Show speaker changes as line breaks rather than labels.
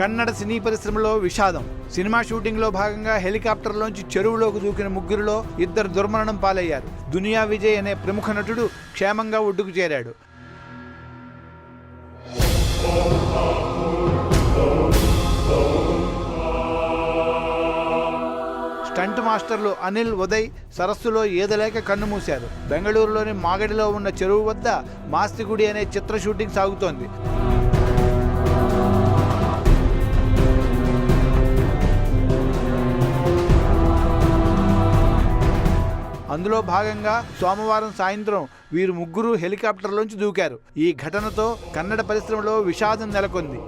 కన్నడ సినీ పరిశ్రమలో విషాదం. సినిమా షూటింగ్లో భాగంగా హెలికాప్టర్లోంచి చెరువులోకి దూకిన ముగ్గురులో ఇద్దరు దుర్మరణం పాలయ్యారు. దునియా విజయ్ అనే ప్రముఖ నటుడు క్షేమంగా ఒడ్డుకు చేరాడు. స్టంట్ మాస్టర్లు అనిల్ ఉదయ్ సరస్సులో ఈదలేక కన్నుమూశారు బెంగళూరులోని మాగడిలో ఉన్న చెరువు వద్ద మాస్తిగుడి అనే చిత్ర షూటింగ్ సాగుతోంది. అందులో భాగంగా సోమవారం సాయంత్రం వీరు ముగ్గురు హెలికాప్టర్లోంచి దూకారు. ఈ ఘటనతో కన్నడ పరిశ్రమలో విషాదం నెలకొంది.